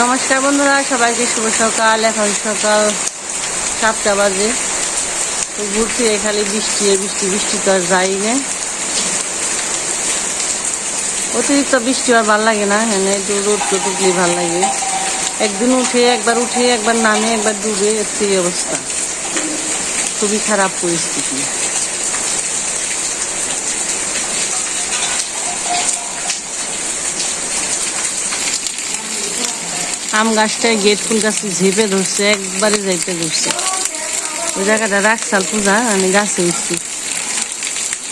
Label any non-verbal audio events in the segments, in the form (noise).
নমস্কার বন্ধুরা, সবাইকে শুভ সকাল। এখন সকাল সাতটা বাজে। ঘুরছি খালি বৃষ্টি বৃষ্টি বৃষ্টি তো আর যাই না অতিরিক্ত বৃষ্টি আর ভালো লাগে না হ্যাঁ একটু রোদ তো টুকলি ভালো লাগে। একদিন উঠে, একবার উঠে, একবার নামে, একবার ডুবে, এর অবস্থা। খুবই খারাপ পরিস্থিতি। আম গাছটায় গেট ফুল গাছটা ঝেপে ধরছে, একবারে যাইতে ধরছে। ওই জায়গাটা রাখসাল পূজা, আমি গাছে উঠছি।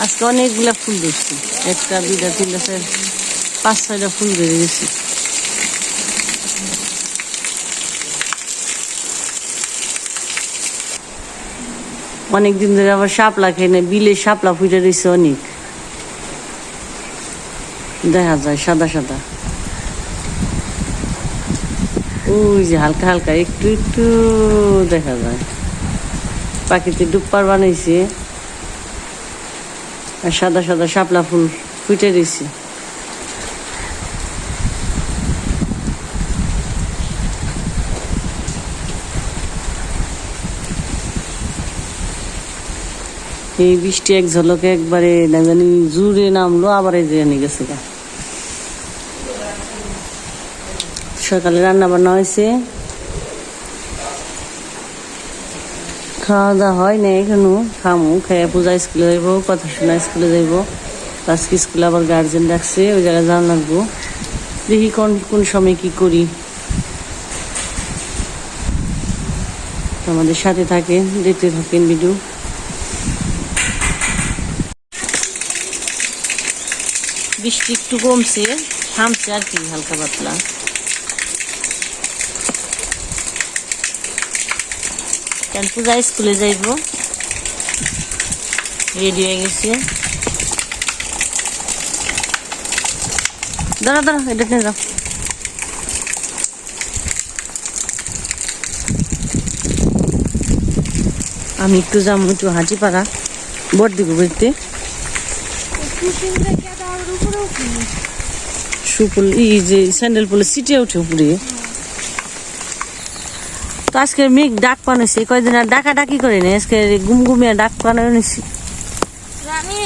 আজকে অনেকগুলা ফুল ধরছি। একটা, দুইটা, তিনটা, চার, পাঁচ, ছয়টা ফুল ধরে গেছি। অনেকদিন ধরে আবার শাপলা খেয়ে নেয় বিলে শাপলা ফুটে রয়েছে অনেক। দেখা যায়, সাদা সাদা। ওই যে হালকা হালকা, একটু একটু দেখা যায়। পাখিতে ডুপ্পার বানাইছে। আর সাদা সাদা শাপলা ফুল ফুটে দিয়েছে এই বৃষ্টি এক ঝলকে একবারে না জানি জুড়ে নামলো, আবার এই যে গেছে গা। সকালে রান্না বান্না হয়েছে। খাওয়া দাওয়া হয় না এখনও, খামু খেয়ে পূজা স্কুলে যাইব, কথা শোনা স্কুলে যাইব। আজকে স্কুলে আবার গার্জেন ডাকছে, ওই জায়গায় যাওয়া লাগবো। দেখি কোন কোন সময় কি করি। আমাদের সাথে থাকে, দেখতে থাকেন ভিডিও। বৃষ্টি একটু কমছে, থামছে আর কি হালকা পাতলা। কাল পূজা স্কুলে যাইব। রেডি হয়ে গেছে। দাঁড়া দাঁড়া, এটা নিয়ে যাও। আমি একটু যাব, একটু হাঁটি পাড়া বর দিব বেরতে সুপুল এই যে, স্যান্ডেল পলে সিটে উঠে উপরে। তো আজকে মেঘ ডাক পানেছি কয়দিন আর ডাকা ডাকি করে নি আজকে গুমগুমিয়া ডাক পানো নিছি রানী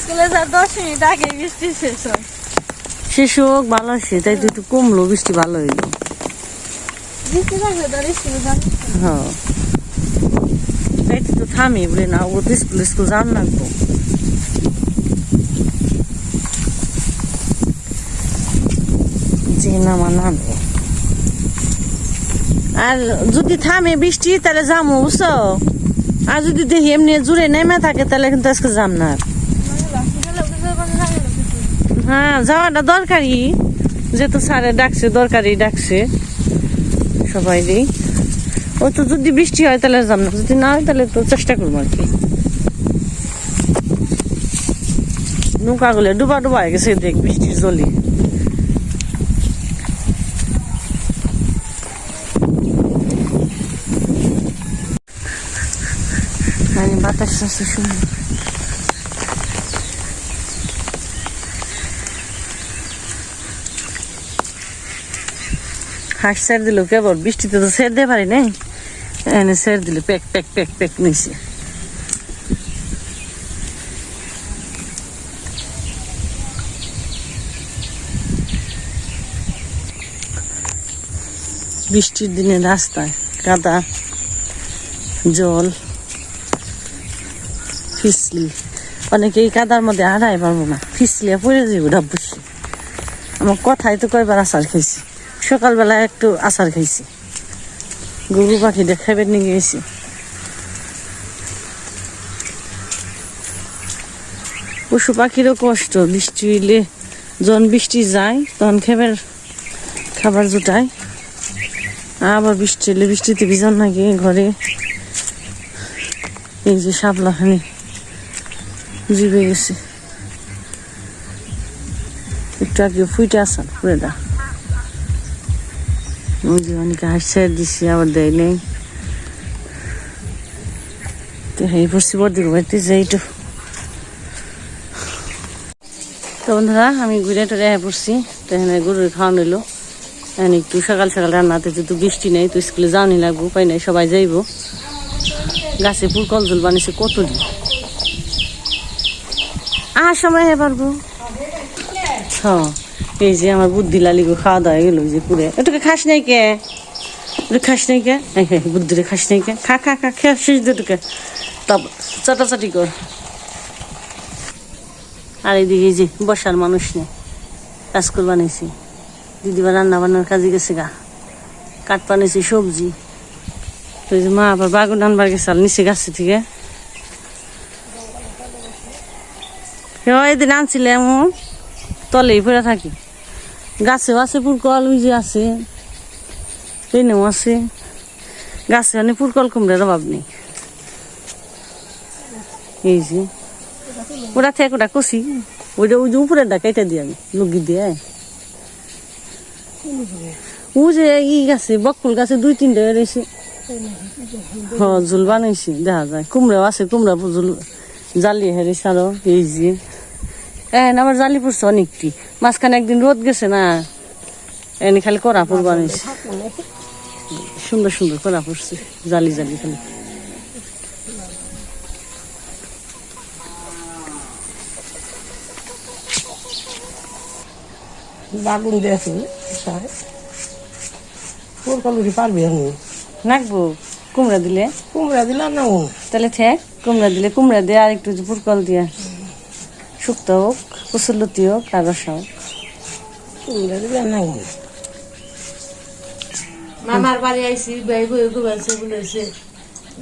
স্কুলে যা দশ মিনিট আগে বৃষ্টি শেষ হয়। শেষ হোক ভালো আছে তাই তো একটু কমলো বৃষ্টি ভালো হইল। হ্যাঁ তাই তো থামি বলে না ও তো স্কুল স্কুল যান লাগবো যে নামা নামে। আর যদি থামে বৃষ্টি, তাহলে যামো, বুঝছ? আর যদি দেখি এমনি জুড়ে নেমে থাকে, তাহলে কিন্তু আজকে যাম না হ্যাঁ যাওয়াটা দরকারি। যেহেতু স্যারে ডাকছে দরকারি ডাকছে সবাই দিই ও তো যদি বৃষ্টি হয়, তাহলে যাম না। যদি না হয়, তাহলে তো চেষ্টা করব আর কি। নৌকা গুলো ডুবা ডুবা হয়ে গেছে, দেখ বৃষ্টির জলে। বাতাস আছে শুনি হাঁস স্যার দিল কেবল, বৃষ্টিতে তো দিয়ে পারি নাই। এনে স্যার দিল প্যাক প্যাক প্যাক প্যাক নিছে। বৃষ্টির দিনে রাস্তায় কাদা জল ফিসলি। অনেকে এই কাদার মধ্যে হারাই পারব না। ফিসলিয়া পড়ে যাব ডাব্বসি আমার কথাই তো কয়বার আচার খাইছি। সকালবেলা একটু আচার খাইছি। গরু পাখি দেখাবে নিয়ে গেছি। পশু পাখিরও কষ্ট, বৃষ্টি হইলে যখন বৃষ্টি যায়, তখন খেবার খাবার জোটায় আবার বৃষ্টি হলে বৃষ্টিতে ভিজন লাগে ঘরে। এই যে শাপলাখানি জিবে গেছে। একটু আগে ফুইটে আসান যে অনেকে হাসছে, দিছি, আবার দেয় নেই। তো এই পড়ছি বর্দিকে বাড়িতে, যাই তো। তো বন্ধুরা, আমি ঘুরে টুরে পড়ছি। তো এখানে গরুর খাওয়ানো হইল। এখন একটু সকাল সকাল রান্নাতে যেহেতু বৃষ্টি নেই, তো স্কুলে যাওয়ানি লাগবো, উপায় নাই, সবাই যাইবো। গাছে ফুল কলজল বানিয়েছে কত দিন আহার সময় হয়ে পারব। হ্যাঁ এই যে আমার বুদ্ধি লালিগো খাওয়া দাওয়া গেল যে পুরে। এটুকে খাস নাই কে? ওটা খাস নাই কে? হে, বুদ্ধিরে খাস নাই কে? খা খা খা খেয়ে শেষ দুটোকে তব চাটাচাটি কর। আর এইদিকে যে বসার মানুষ নেই। কাজ করে বানাইছি দিদিবা রান্না বান্নার কাজে গেছে গা। কাঠ বানাইছি সবজি। তো মা আবার বাগুন আনবার গেছে আর নিচে গাছে থেকে। এদিন আনছিলে এমন, তলেই পড়ে থাকি। গাছেও আছে পুরকল ওই আছে ট্রেনেও আছে। গাছে মানে পুরকল কুমড়ার অভাব নেই। এই যে, ওটা থেকে ওটা কষি, ওইটা ওই যে উপরের ডা কেটে দিই আমি লুগি দিয়ে। ও যে ই গাছে, বকুল গাছে দুই, তিনটা রয়েছে হ জুল বানাইছি, দেখা যায়। কুমড়াও আছে, কুমড়া জুল জালি হেরেছে আরও এই যে। এখন আবার জালি পড়ছে অনেকটি। মাঝখানে একদিন রোদ গেছে না। এনে খালি করা পড় বানাইছে সুন্দর সুন্দর করা পড়ছে জালি জালি খালি। বাগুন দিয়েছি পারবি আমি? নাকবো কুমড়া দিলে? কুমড়া দিলাম না তাহলে থেক কুমড়া দিলে কুমড়া দিয়ে আর একটু যে পুরকল দিয়া। শুক্তো হোক কুসুলতি হোক আর রসা হোক। কুমড়া দিলাম না মামার বাড়ি আইসি ভাই বই গুবাইছে বলেছে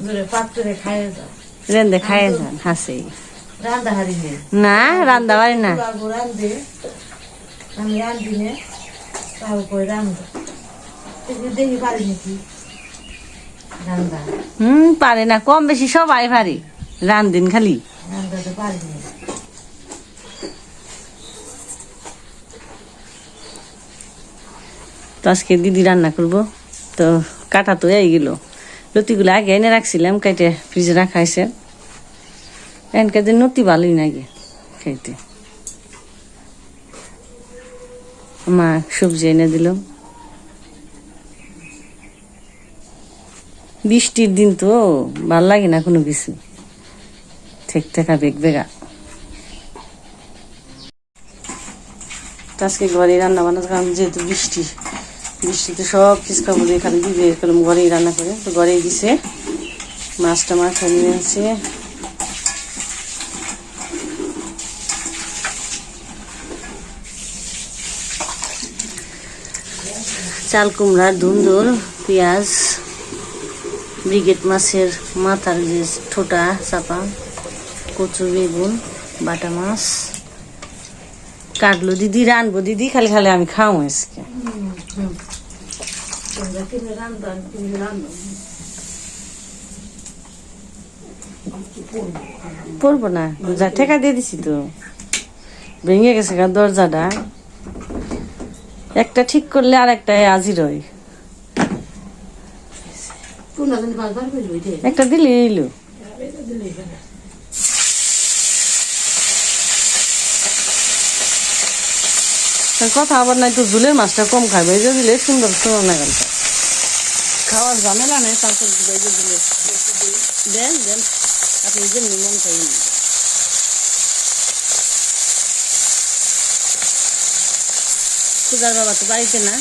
ধরে পাত্রে খায় যা রেন্দে খাইয়ে যান হাসে। রান্দা হারি না। রান্দা বাড়ি না। বাবু রান্ধে আমি নে তাও কই দেখি পারি নাকি? রান্দা হুম পারে না কম বেশি সবাই পারে রান্দিন খালি। তো আজকে দিদি রান্না করব। তো কাটা তো এই গেল। লতিগুলো আগে এনে রাখছিলাম কেটে ফ্রিজে রাখা হয়েছে। এনকে যে নতি ভালোই না নাগে খাইতে। মা সবজি এনে দিল। বৃষ্টির দিন তো, ভালো লাগে না কোনো কিছু। ঠিক থাকা বেগ বেগা। আজকে ঘরে রান্না বান্না, কারণ যেহেতু বৃষ্টি, বৃষ্টিতে সব কিছু খাব এখানে দিবে এরকম ঘরেই রান্না করে। তো ঘরেই দিছে। মাছটা মাথা নিয়ে আছে চাল কুমড়ার ধুন্দুল, পেঁয়াজ ব্রিগেড মাছের মাথার যে ঠোঁটা চাপা, কচু, বেগুন, বাটা মাছ। কাটলো, দিদি রানবো, দিদি খালি খালি আমি খাও আজকে। পড়ব না, যা ঠেকা দিয়ে দিছি তো। ভেঙে গেছে দরজাটা। একটা ঠিক করলে আর একটা আজির হয় কোন দিন বারবার কইলো রে একটা দিলে এলো কথা আবার নাই তো ঝুলের মাছটা কম খাবে এই যে দিলে সুন্দর শোনো না গেল খাওয়ার ঝামেলা নেই, তারপর এই যে দিলে দেন দেন। আপনি যেমনি মন চাই পূজার বাবা তো বাড়িতে না।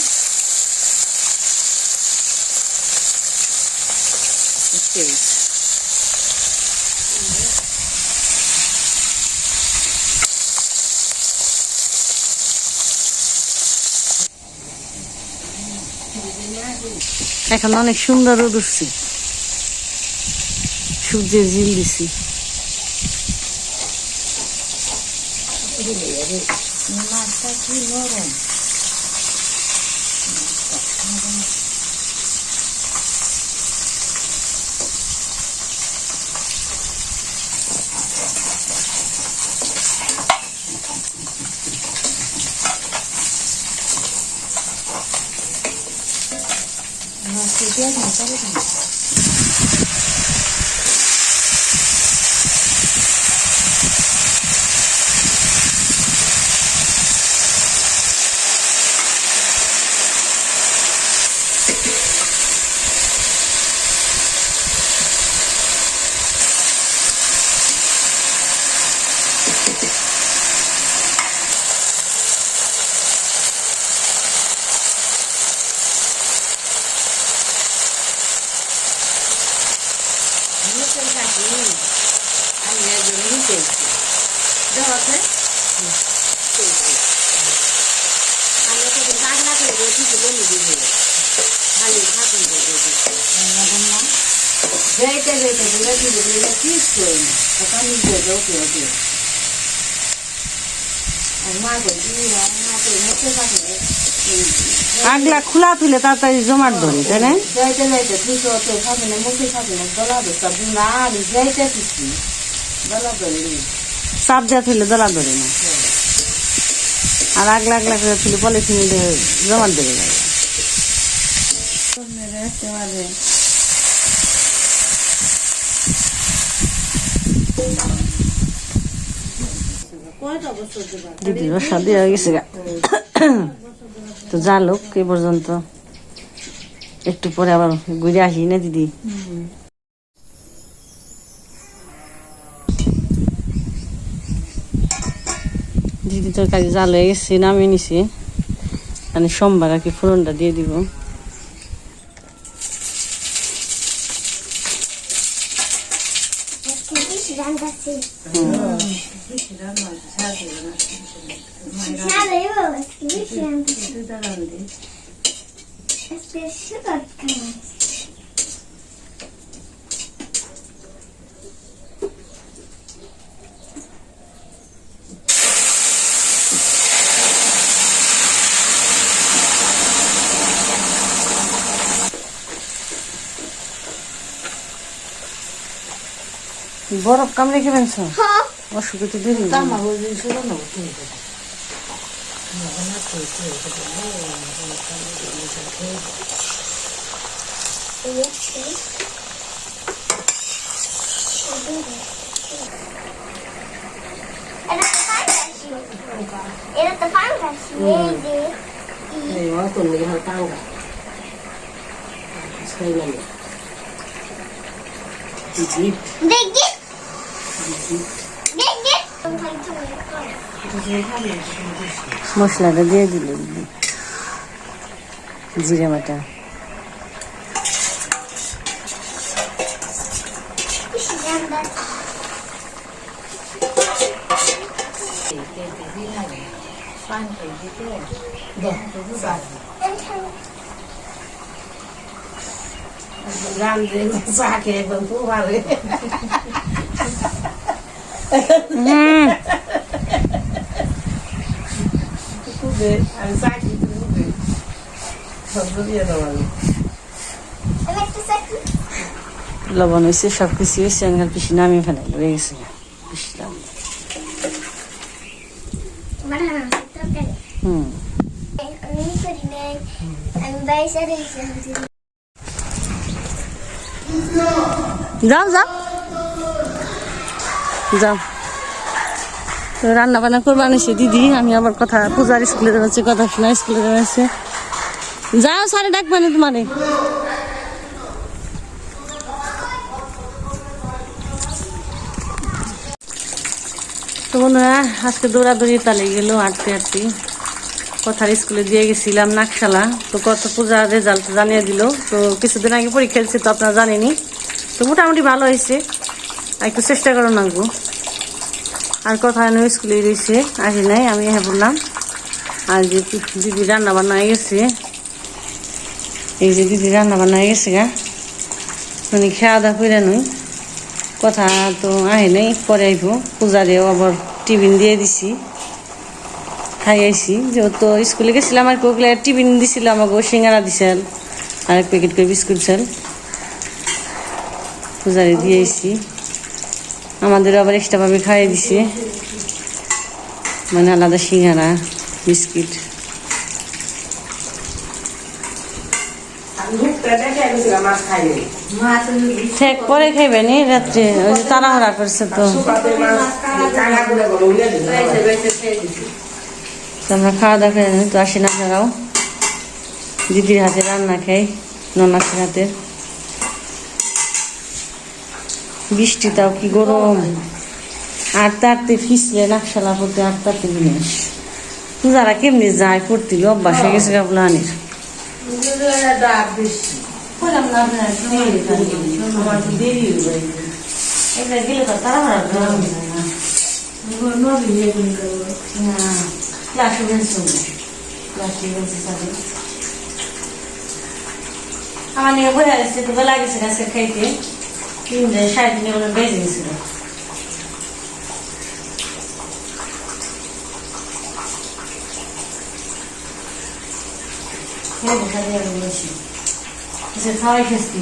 ceviz. এখন অনেক সুন্দর উঠছে সূর্যের জিল দিছি মাছটা কি নরম 边上서上. যাইতে বলে দিবে বলে কিস করি না তখন নিজে ওকে ওকে মা করে দিবি না মুখে থাকলে আগলা খোলা তুলে তাড়াতাড়ি জমাট ধরে, তাই না? যাইতে যাইতে তুই তো থাকে না মুখে থাকে না গলা ধরতা বুনা আমি যাইতে কিছু গলা ধরে চাপ দেওয়া তুলে গলা ধরে না। আর আগলা আগলা করে তুলে পলিথিনে জমাট ধরে যাবে দিদি বসা দেওয়া গেছে তো যা লোক এ পর্যন্ত। একটু পরে আবার ঘুরে আসি না দিদি? দিদি তোর কাছে জাল হয়ে গেছে নামিয়ে নিছে। মানে সোমবার আর কি ফোড়নটা দিয়ে দিব। বরফ কামড়ে খেবেন অসুখ তো দেরি Era the fantasy. Maybe. They get. They get. I'm going to make মশলাটা দিয়ে দিল দিদি জিরে বাটা রান দিয়ে চা খেয়ে একদম খুব ভালো হুম খুবই আমি চা খেতে খুবই সব দিয়ে দেওয়া I make the second. লবণ হয়েছে সব কিছু হয়েছে আমি পিসি নামিয়ে ফেলাই রয়ে গেছে. হুম যাও যাও তো রান্না বান্না করব আনিছে দিদি, আমি আবার কথা পূজার স্কুলে যাচ্ছি কথা শোনা স্কুলে যাচ্ছে যাও সারে ডাকবে না তোমারে। তো বন্ধুরা, আজকে দৌড়াদৌড়ি তালে গেল আটতে আটটি কথার স্কুলে দিয়ে গেছিলাম নাকশালা, তো কত পূজার রেজাল্ট জানিয়ে দিল। তো কিছুদিন আগে পরীক্ষা দিচ্ছে তো আপনারা জানেনি তো মোটামুটি ভালো হয়েছে। একটু চেষ্টা করো নাকবো আর কথা এনে স্কুলে রয়েছে আসি নাই, আমি হ্যাঁ বললাম। আর যে দিদি রান্না বান্না গেছে। এই যে দিদি রান্না বান্না গেছে গা। মানে খাওয়া দাওয়া করে নই। কথা তো আহে নাই, পরে আইব। পূজারেও আবার টিফিন দিয়ে দিছি। খাই আইছি। যেহেতু স্কুলে গেছিলাম, আর কোকলে টিফিন দিছিল আমাকে, সিঙ্গারা দিছিল, আর এক প্যাকেট করে বিস্কুট ছিল পূজারে দিয়ে আইছি। আমাদের আবার এক্সট্রাভাবে খাইয়ে দিছে। মানে আলাদা সিঙ্গারা বিস্কিট। ঠেক পরে খাইবে নি রাত্রে ওই যে তাড়াহুড়া করছে তো। আমরা খাওয়া দাওয়া তো আসি না আপনারাও। দিদির হাতে রান্না খাই ননাসের হাতে। বৃষ্টি তাও কি গরম? আটতে আটতে ফিসলে নাকশালা পড়তে আটতে আটতে জিনিস যারা কেমনি যায় পড়তে অভ্যাস হয়ে গেছে আপনার আমার নিয়ে বলে আসছে, তো বেলা গেছে গাছে খাইতে তিনটে সাড়ে তিনটে বলে বেজে গেছিল খাওয়াই খেয়েছি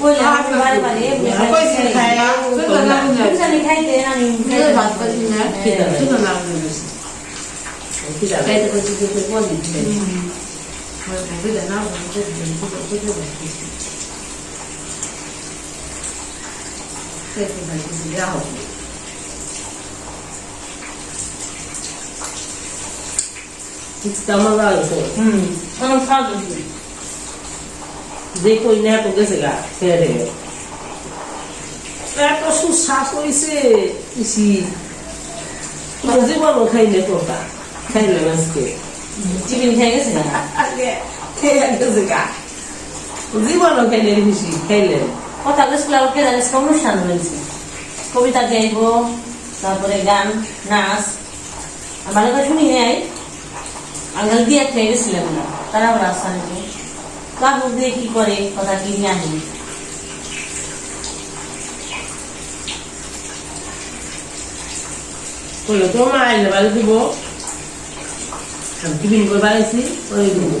কইলে বাড়ি বাড়ি কইছে খায় জানি খাইতে আমি ভাত পাচ্ছি না খিদা খিদা না বেশি খিদা খাইতে করতে করতে বলি খিদা না মজা হয়েছে হুম অনেক স্বাদ হয়েছে যে কই না তো গেছে গা ছেড়ে এত সুশ্বাস হয়েছে ইসি জীবনও খাইলে তোটা খাইলে আজকে চিকেন খেয়ে গেছে না আগে খেয়ে গেছে গা জীবনও খাইলে বেশি খাইলে কথা স্কুলে আবার কে জানিস অনুষ্ঠান হয়েছে কবিতা গাইব, তারপরে গান, নাচ। আমার কথা শুনি নাই, আঙ্গাল দিয়ে খেয়ে গেছিলাম না তারা আবার আসা নাকি? কাপড় দিয়ে কি করে, কথা কি জানি। বলল তো মা আইলে বাড়ি দিব। আমি টিফিন করে বাড়াইছি? ওই দিব।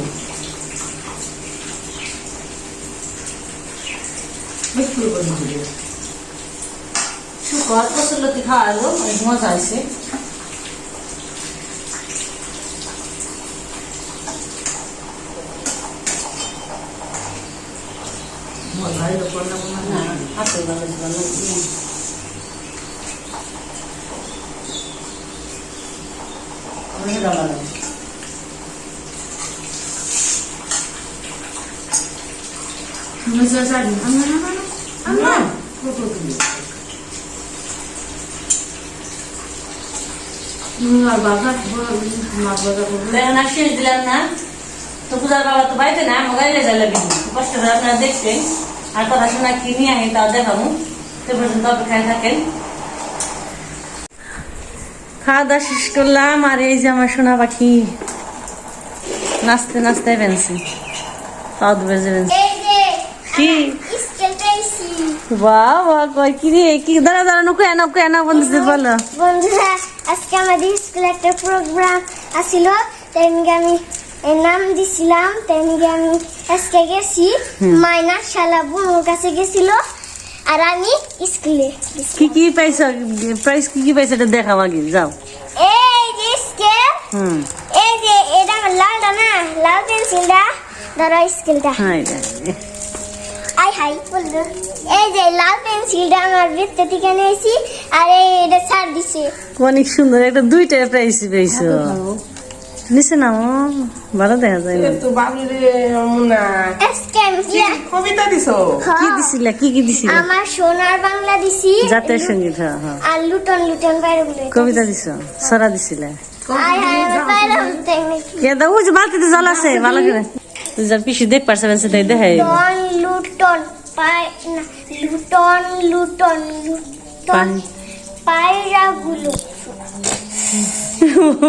বিস্কুট করে দিব শুকর কসুলতি খাওয়ালো অনেক মজা হয়েছে মজা হইল কোনটা না ভালো ভালো অনেক ভালো আম্মা কত তুমি বেগুন আর শেষ দিলাম না। তো পূজার বাবা তো বাড়িতে না মোবাইলে জ্বালা বিহু কষ্ট করে আপনারা দেখছেন আর কথা শোনা কি নিয়ে আহি তাও দেখাবো। সে পর্যন্ত অপেক্ষায় থাকেন। খাওয়া দাওয়া শেষ করলাম আর এই যে আমার সোনা পাখি। নাচতে নাচতে বেনছি যে কি? স্কেল বাহ বাহ কয় কি রে কি? দাঁড়া দাঁড়া নুকু এনা বন্ধুদের বলো। বন্ধুরা আজকে আমাদের স্কুলে একটা প্রোগ্রাম আসিল তাই নিয়ে আমি এর নাম দিছিলাম তাই নিয়ে আমি আজকে গেছি মাইনা শালা বুনুর কাছে গেছিল আর আমি স্কুলে কি কি পাইছো? প্রাইস কি কি পাইছো এটা দেখাও আগে যাও। এই যে স্কেল এই যে এটা আমার লালটা না লাল পেন্সিলটা ধরো স্কেলটা। আই হাই এই যে লাল পেন্সিলটা আমার বৃত্ত থেকে নিয়েছি আর এটা ছাড় দিছে। অনেক সুন্দর একটা দুইটা প্রাইস পেয়েছ। নিচে না ভালো দেখা যায় না। তো বাবুরে মুনা স্ক্যাম কবিতা দিছো? কি দিছিলা কি কি দিছিলা? আমার সোনার বাংলা দিছি। জাতীয় সংগীত হ্যাঁ হ্যাঁ। আর লুটন লুটন বাইরে বলে কবিতা দিছ সরা দিছিলা। নাকি কে দাও যে জল আছে ভালো করে। তুই পারছে তাই দেখাই লুটন লুটন লুটন লুটন লুটন পায়রা গুলো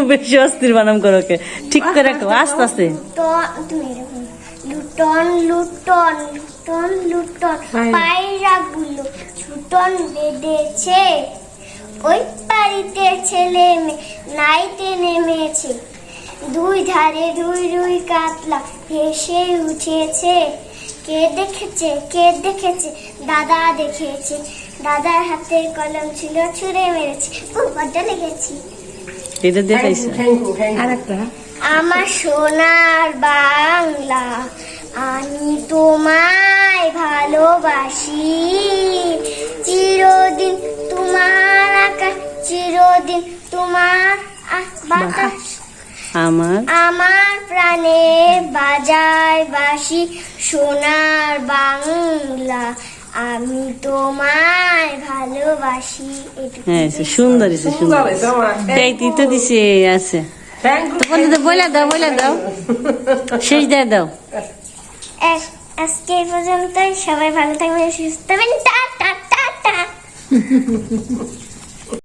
বেশি অস্থির বানাম করো কে ঠিক করে রাখো আস্তে আস্তে লুটন লুটন লুটন লুটন ছুটন বেঁধেছে ওই বাড়িতে ছেলে মেয়ে নাইতে নেমেছে দুই ধারে দুই দুই কাতলা ভেসে উঠেছে। কে দেখেছে কে দেখেছে? দাদা দেখেছে। দাদার হাতে কলম ছিল ছুঁড়ে মেরেছে। লেগেছি। এটা দেখাইছে আর একটা আমার সোনার বাংলা আমি তোমায় ভালোবাসি। চিরদিন তোমার আকাশ চিরদিন তোমার আ- বাতাস। আমার আমার প্রাণে বাজায় বাসি সোনার বাংলা। আমি তোমায় ভালোবাসি। হ্যাঁ সুন্দর সুন্দর। এই তুই তো দিছে আছে। তো বলে দাও বলে দাও। শেষ দিয়ে দাও। আজকে এই পর্যন্তই। সবাই ভালো থাকবেন সুস্থ থাকবেন টা টা টা টা। (laughs)